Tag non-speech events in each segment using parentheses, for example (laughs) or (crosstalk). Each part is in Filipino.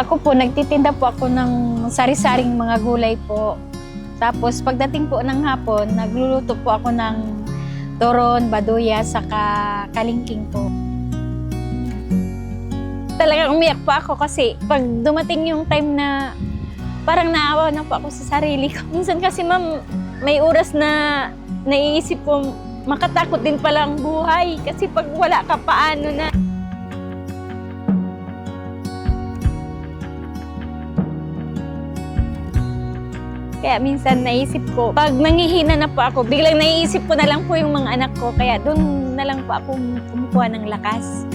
Ako po, nagtitinda po ako ng sari-saring mga gulay po. Tapos pagdating po ng hapon, nagluluto po ako ng toron, baduya, saka kalingking po. Talagang umiyak po ako kasi pag dumating yung time na parang naawa na po ako sa sarili ko. (laughs) Minsan kasi ma'am, may oras na naiisip ko makatakot din pala ang buhay kasi pag wala ka paano na. Kaya minsan naisip ko, pag nangihina na po ako, biglang naiisip ko na lang po yung mga anak ko. Kaya doon na lang po ako kumukuha ng lakas.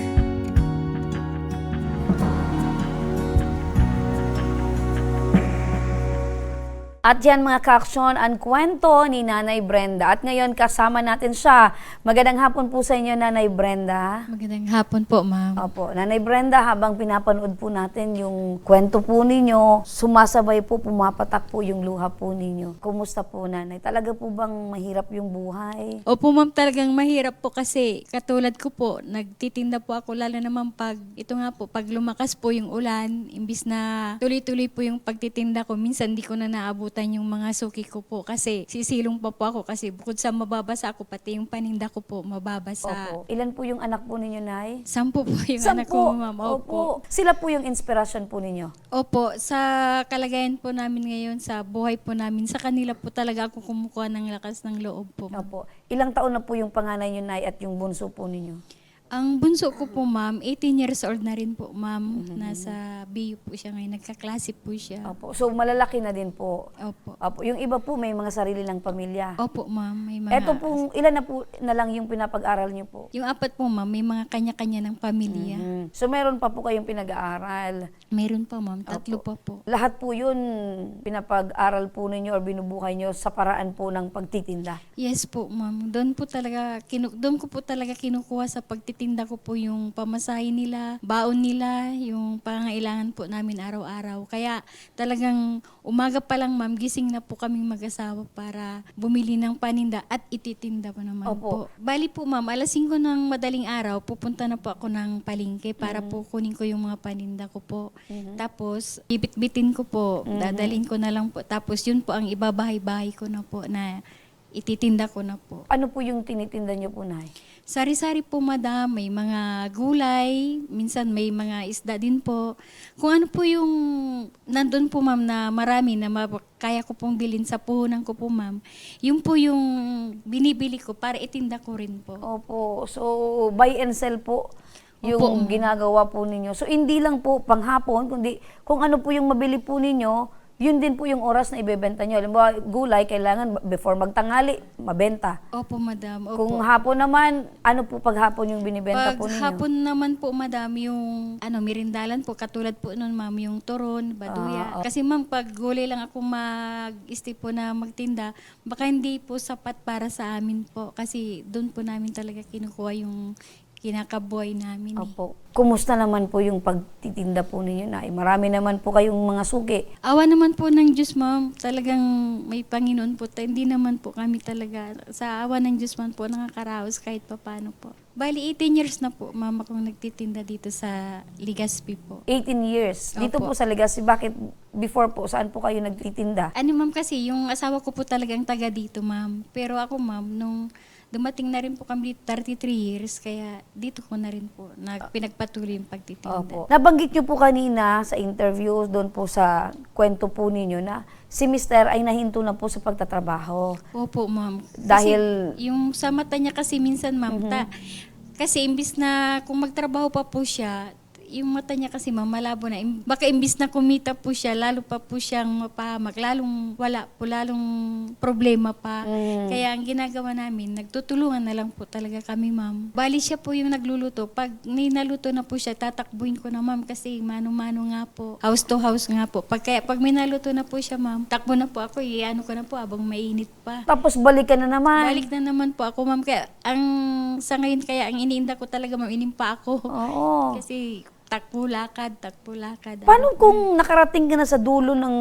At yan mga kaaksyon, ang kwento ni Nanay Brenda. At ngayon kasama natin siya. Magandang hapon po sa inyo, Nanay Brenda. Magandang hapon po, ma'am. Opo, Nanay Brenda, habang pinapanood po natin yung kwento po ninyo, sumasabay po, pumapatak po yung luha po ninyo. Kumusta po, Nanay? Talaga po bang mahirap yung buhay? Opo, ma'am, talagang mahirap po kasi katulad ko po, nagtitinda po ako lalo naman pag, ito nga po, pag lumakas po yung ulan, imbis na tuloy-tuloy po yung pagtitinda ko, minsan di ko na naabutan yung mga suki ko po kasi sisilong pa po ako kasi bukod sa mababasa ako, pati yung paninda ko po mababasa. Opo. Ilan po yung anak po ninyo, Nay? Sampo po yung anak ko, ma'am. Opo. Sila po yung inspirasyon po ninyo. Opo, sa kalagayan po namin ngayon, sa buhay po namin, sa kanila po talaga ako kumukuha ng lakas ng loob po. ma'am. Opo. Ilang taon na po yung panganay nyo, Nay, at yung bunso po ninyo? Ang bunso ko po, ma'am, 18 years old na rin po, ma'am. Nasa BU po siya ngayon. Nagkaklase po siya. Opo. So, malalaki na din po. Opo. Opo. Yung iba po, may mga sarili ng pamilya. Opo, ma'am. May mga... Eto pong, ilan na po na lang yung pinapag-aral nyo po? Yung apat po, ma'am, may mga kanya-kanya ng pamilya. Mhm. So, meron pa po kayong pinag-aaral. Meron pa, ma'am. Tatlo pa po. Lahat po yun, pinapag-aral po ninyo or binubuhay nyo sa paraan po ng pagtitinda. Yes po, ma'am. Doon po talaga, kinu- doon ko po talaga kinukuha sa pagtitinda ko po yung pamasahe nila, baon nila, yung pangailangan po namin araw-araw. Kaya talagang umaga pa lang, ma'am, gising na po kaming mag-asawa para bumili ng paninda at ititinda po naman Opo. po. Bali po, ma'am, alas 5 ng madaling araw, pupunta na po ako ng palengke para po kunin ko yung mga paninda ko po. Tapos, bibit-bitin ko po, dadalhin ko na lang po. Tapos, yun po ang ibabahay-bahay ko na po na ititinda ko na po. Ano po yung tinitinda nyo po, Nay? Sari-sari po, madam. May mga gulay, minsan may mga isda din po. Kung ano po yung nandun po, ma'am, na marami na ma- kaya ko pong bilhin sa puhunan ko po, ma'am. Yun po yung binibili ko para itinda ko rin po. Opo. So, buy and sell po yung Opo. ginagawa po ninyo. So, hindi lang po panghapon, kundi kung ano po yung mabili po ninyo, yun din po yung oras na ibebenta nyo. Halimbawa, gulay, kailangan before magtanghali, mabenta. Opo, madam. Opo. Kung hapon naman, ano po pag hapon yung binibenta Pag po ninyo? hapon naman po, madam, yung ano, mirindalan po, katulad po nun, ma'am, yung toron, baduya. Ah, Kasi ma'am, pag gulay lang ako mag-stay po na magtinda, baka hindi po sapat para sa amin po. Kasi doon po namin talaga kinukuha yung kinakabuhay namin. eh. Opo. Kumusta naman po yung pagtitinda po ninyo na? Marami naman po kayong mga suki. Awa naman po ng Diyos, ma'am. Talagang may Panginoon po. Ta- Hindi naman po kami talaga. Sa awa ng Diyos man po, nakakaraos kahit pa paano po. Bali, 18 years na po, mama, kung nagtitinda dito sa Ligaspi po. 18 years. Dito Opo. po sa Legacy, bakit before po, saan po kayo nagtitinda? Ano ma'am kasi, yung asawa ko po talagang taga dito ma'am. Pero ako ma'am, nung dumating na rin po kami dito, 33 years, kaya dito ko na rin po nag, pinagpatuloy yung pagtitinda. Opo. Nabanggit niyo po kanina sa interview, doon po sa kwento po ninyo na si Mister ay nahinto na po sa pagtatrabaho. Opo ma'am. Kasi Dahil- yung sa mata niya kasi minsan ma'am, ta, kasi imbis na kung magtrabaho pa po siya, yung mata niya kasi ma'am, malabo na. Baka imbis na kumita po siya, lalo pa po siyang mapahamak. Lalong wala po, lalong problema pa. Mm. Kaya ang ginagawa namin, nagtutulungan na lang po talaga kami, ma'am. Bali siya po yung nagluluto. Pag ninaluto na po siya, tatakbuhin ko na, ma'am, kasi mano-mano nga po. House to house nga po. Pag, kaya, pag minaluto na po siya, ma'am, takbo na po ako, iano ko na po abang mainit pa. Tapos balikan na naman. Balik na naman po ako, ma'am. Kaya, ang, sa ngayon, kaya ang iniinda ko talaga, ma'am, inimpa ako. Oo. Kasi, takbo lakad, takbo lakad. Paano kung nakarating ka na sa dulo ng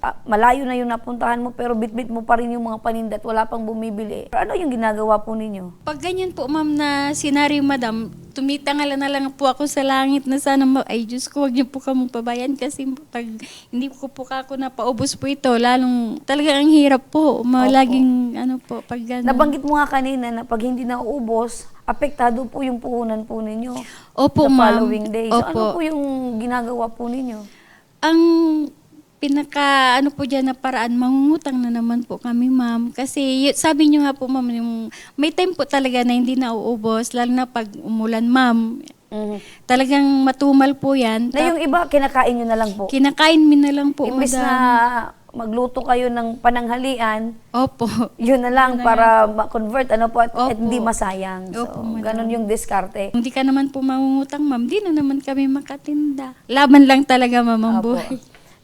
ah, malayo na yung napuntahan mo pero bitbit mo pa rin yung mga paninda at wala pang bumibili? Ano yung ginagawa po ninyo? Pag ganyan po, ma'am, na senaryo, madam, tumitangala na lang po ako sa langit na sana, ma- ay Diyos ko, wag niyo po kamong pabayan kasi pag hindi ko po ako napaubos po ito, lalong talaga ang hirap po. Malaging, ano po, pag gano'n. Nabanggit mo nga kanina na pag hindi nauubos, apektado po yung puhunan po ninyo. Opo, the ma'am. following days. So, Opo. ano po yung ginagawa po ninyo? Ang pinaka ano po dyan na paraan, mangungutang na naman po kami ma'am. Kasi sabi nyo nga po ma'am, yung, may time po talaga na hindi nauubos, lalo na pag umulan ma'am. Talagang matumal po yan. Na yung iba, kinakain nyo na lang po. Kinakain min na lang po, Imbis madam. na magluto kayo ng pananghalian, Opo. yun na lang para ma-convert ano po at, at Opo. hindi masayang. So, Opo, madam. ganun yung diskarte. Hindi ka naman po mangungutang ma'am, di na naman kami makatinda. Laban lang talaga ma'am ang Opo. buhay.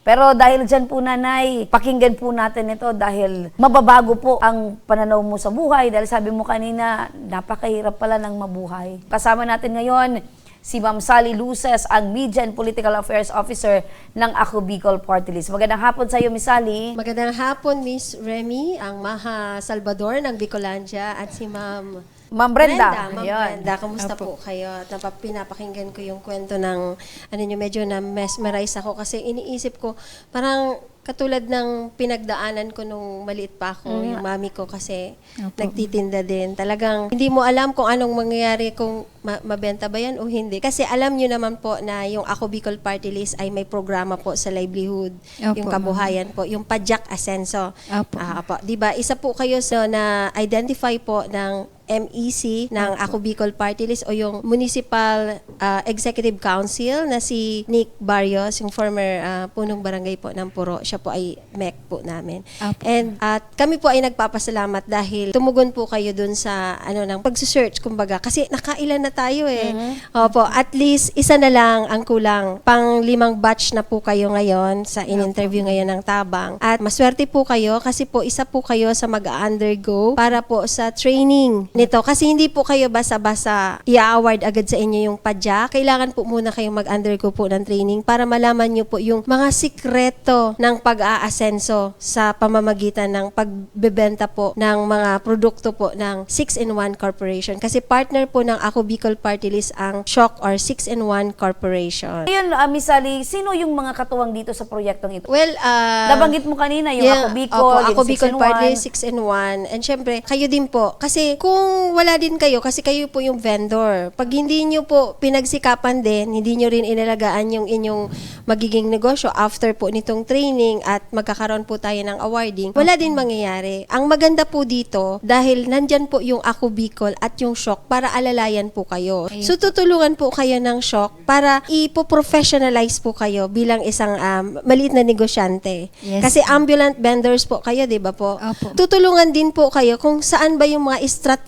Pero dahil dyan po nanay, pakinggan po natin ito dahil mababago po ang pananaw mo sa buhay dahil sabi mo kanina, napakahirap pala ng mabuhay. Kasama natin ngayon si Ma'am Sally Luces, ang Media and Political Affairs Officer ng Ako Bicol Party List. Magandang hapon sa iyo, Miss Sally. Magandang hapon, Miss Remy, ang Maha Salvador ng Bicolandia at si Ma'am Ma'am Brenda. Ma'am Ayan. Brenda, kamusta po kayo? At napa- pinapakinggan ko yung kwento ng, ano nyo, medyo na mesmerize ako kasi iniisip ko, parang katulad ng pinagdaanan ko nung maliit pa ako, yung mami ko kasi Opo. nagtitinda din. Talagang hindi mo alam kung anong mangyayari kung ma- mabenta ba yan o hindi. Kasi alam nyo naman po na yung Ako Bicol Party List ay may programa po sa livelihood, Opo, yung kabuhayan po, yung Pajak Asenso. Opo. Ah, po. 'Di ba? Isa po kayo sa na identify po ng MEC ng Ako Bicol Party List o yung Municipal ah, Executive Council na si Nick Barrios, yung former ah, punong barangay po ng Puro. Siya po ay MEC po namin. Opo. And at kami po ay nagpapasalamat dahil tumugon po kayo dun sa ano ng pagsesearch kumbaga kasi nakailan na tayo eh. Opo, at least isa na lang ang kulang. Pang limang batch na po kayo ngayon sa in-interview ngayon ng Tabang. At maswerte po kayo kasi po isa po kayo sa mag-undergo para po sa training nito. Kasi hindi po kayo basa-basa i-award agad sa inyo yung padya. Kailangan po muna kayong mag-undergo po ng training para malaman nyo po yung mga sikreto ng pag-aasenso sa pamamagitan ng pagbebenta po ng mga produkto po ng 6-in-1 Corporation. Kasi partner po ng Ako Bicol Party List ang Shock or 6-in-1 Corporation. Ngayon, ah, Miss Sally, sino yung mga katuwang dito sa proyektong ito? Well, uh, Nabanggit mo kanina yung Yeah, Ako Bicol, opo, Ako 6 Bicol Party 1. 6 in 1. And syempre, kayo din po. Kasi kung wala din kayo, kasi kayo po yung vendor. Pag hindi nyo po pinagsikapan din, hindi nyo rin inalagaan yung inyong magiging negosyo after po nitong training at magkakaroon po tayo ng awarding, wala din mangyayari. Ang maganda po dito, dahil nandyan po yung Ako Bicol at yung Shock para alalayan po kayo. So tutulungan po kayo ng Shock para ipo-professionalize po kayo bilang isang um, maliit na negosyante. Yes. Kasi ambulant vendors po kayo, di ba po? Opo. Tutulungan din po kayo kung saan ba yung mga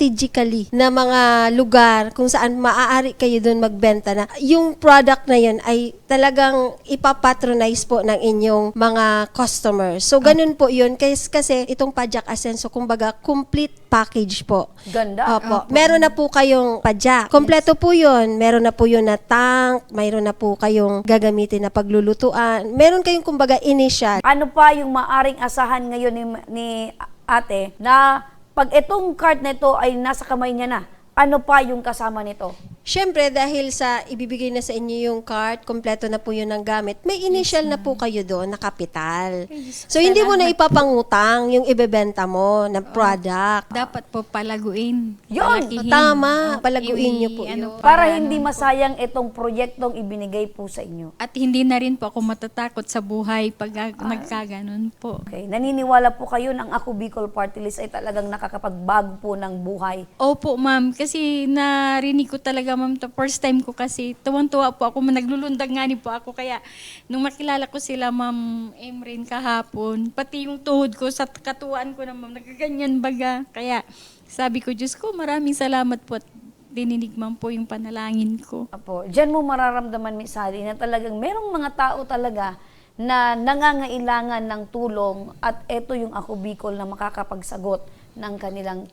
strategically na mga lugar kung saan maaari kayo doon magbenta na yung product na yun ay talagang ipapatronize po ng inyong mga customers. So, ganun po yun. Kasi, kasi itong Pajak Asenso, kumbaga, complete package po. Ganda. Opo. Meron na po kayong padyak. Kompleto po yun. Meron na po yun na tank. Mayroon na po kayong gagamitin na paglulutuan. Meron kayong kumbaga initial. Ano pa yung maaring asahan ngayon ni, ni ate na pag itong cart na ito ay nasa kamay niya na, ano pa yung kasama nito? Siyempre, dahil sa ibibigay na sa inyo yung card, kompleto na po yun ng gamit, may initial na po kayo doon na kapital. So, hindi mo na ipapangutang yung ibebenta mo na product. Dapat po palaguin. Yun! palakihin. Tama, Opo, palaguin niyo po ano yun. pa, Para ano. hindi masayang itong proyektong ibinigay po sa inyo. At hindi na rin po ako matatakot sa buhay pag ah, nagkaganon po. Okay, naniniwala po kayo ng Ako Bicol Party List ay talagang nakakapagbago po ng buhay. Opo, ma'am. Kasi narinig ko talaga, ma'am, the first time ko kasi tuwang-tuwa po ako, naglulundag nga ni po ako. Kaya nung makilala ko sila, ma'am Emrin kahapon, pati yung tuhod ko sa katuwaan ko na, ma'am, nagaganyan baga. Kaya sabi ko, Diyos ko, maraming salamat po at dininig ma'am po yung panalangin ko. Apo, diyan mo mararamdaman, Miss Sally, na talagang merong mga tao talaga na nangangailangan ng tulong at eto yung Ako Bicol na makakapagsagot ng kanilang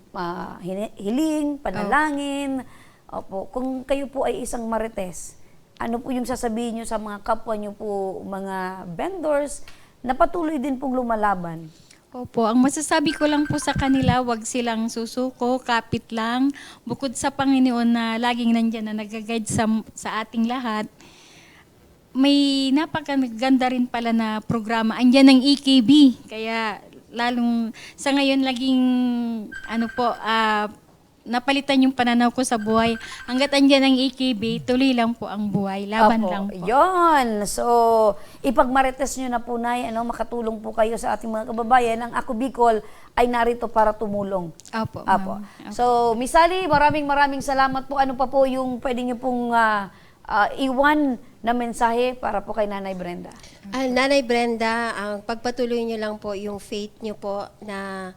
hini- hiling, panalangin. Opo, kung kayo po ay isang marites, ano po yung sasabihin nyo sa mga kapwa nyo po, mga vendors, na patuloy din pong lumalaban? Opo, ang masasabi ko lang po sa kanila, wag silang susuko, kapit lang. Bukod sa Panginoon na laging nandyan na nag-guide sa, sa ating lahat, may napakaganda rin pala na programa. Andyan ang EKB. Kaya lalong sa ngayon laging ano po, ah, napalitan yung pananaw ko sa buhay. Hanggat andyan ang EKB, tuloy lang po ang buhay. Laban Opo, lang po. Yun. So, ipagmarites nyo na po, Nay, ano, makatulong po kayo sa ating mga kababayan. Ang Ako Bicol ay narito para tumulong. Opo, Apo. ma'am. So, Miss Sally, maraming maraming salamat po. Ano pa po yung pwede nyo pong ah, ah, iwan na mensahe para po kay Nanay Brenda? Ah, Nanay Brenda, ang pagpatuloy niyo lang po yung faith niyo po na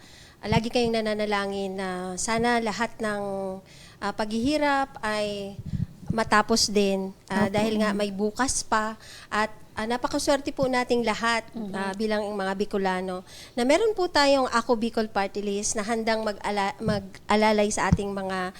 lagi kayong nananalangin na sana lahat ng ah, paghihirap ay matapos din. Ah, dahil nga may bukas pa at ah, napakaswerte po nating lahat ah, bilang mga Bicolano na meron po tayong Ako Bicol Party List na handang mag-ala- mag-alalay sa ating mga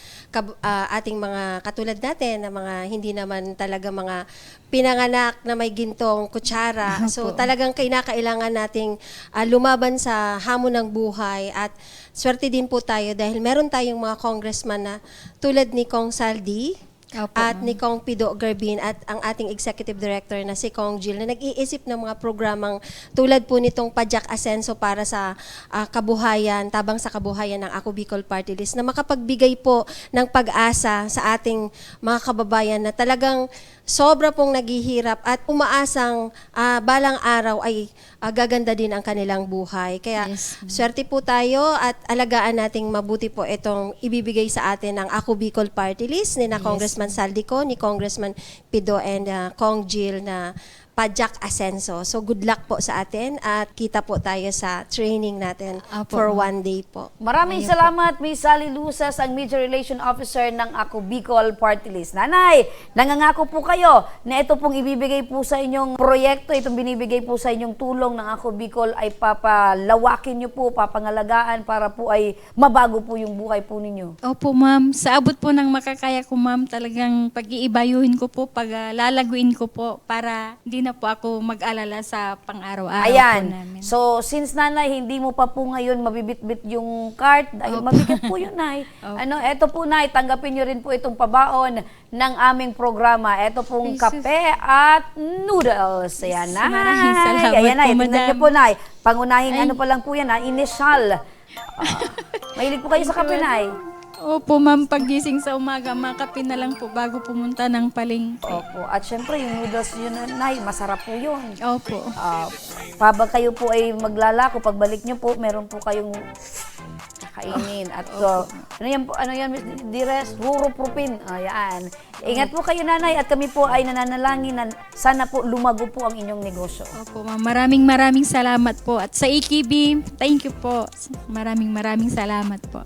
ah, ating mga katulad natin na mga hindi naman talaga mga pinanganak na may gintong kutsara. So talagang kinakailangan nating ah, lumaban sa hamon ng buhay at swerte din po tayo dahil meron tayong mga congressman na tulad ni Kong Saldi, Opo, at ni Kong Pido Garbin at ang ating executive director na si Kong Jill na nag-iisip ng mga programang tulad po nitong Pajak Asenso para sa ah, kabuhayan, tabang sa kabuhayan ng Ako Bicol Party List na makapagbigay po ng pag-asa sa ating mga kababayan na talagang sobra pong naghihirap at umaasang ah, balang araw ay ah, gaganda din ang kanilang buhay. Kaya Yes, Swerte po tayo at alagaan nating mabuti po itong ibibigay sa atin ng Ako Bicol Party List ni na Congressman Saldico, ni Congressman Pido and uh, Kong Jill na Pajak Asenso. So good luck po sa atin at kita po tayo sa training natin Apo, for one day po. Maraming salamat, Miss Sally Lusas, ang Media Relation Officer ng Ako Bicol Party List. Nanay, nangangako po kayo na ito pong ibibigay po sa inyong proyekto, itong binibigay po sa inyong tulong ng Ako Bicol ay papalawakin nyo po, papangalagaan para po ay mabago po yung buhay po ninyo. Opo, ma'am. Sa abot po ng makakaya ko, ma'am, talagang pag-iibayuhin ko po, pag-lalaguin ko po para hindi na po ako mag-alala sa pang-araw-araw po Ayan. namin. So, since nanay, hindi mo pa po ngayon mabibit-bit yung cart, dahil mabigat po yun, nay. (laughs) Ano, eto po, nay, tanggapin nyo rin po itong pabaon ng aming programa. Eto pong Jesus. kape at noodles. Ayan, nay. Maraming salamat Ayan, nay. po, Tingnan madam. nyo po, nay. Pangunahing Ay. ano pa lang po yan, ha? Initial. (laughs) Ah, mahilig po kayo sa kape, nay. Opo, ma'am. Paggising sa umaga, makape na lang po bago pumunta ng palengke. Opo. At syempre, yung noodles yun, nay, masarap po yun. Opo. Ah, pabag kayo po ay maglalako, pagbalik nyo po, meron po kayong kakainin. At uh, ano yan po, ano yan, Miss Dires? Huropropin. Ayan. Ingat po kayo, nanay, at kami po ay nananalangin na sana po lumago po ang inyong negosyo. Opo, ma'am. Maraming maraming salamat po. At sa EKB, thank you po. Maraming maraming salamat po.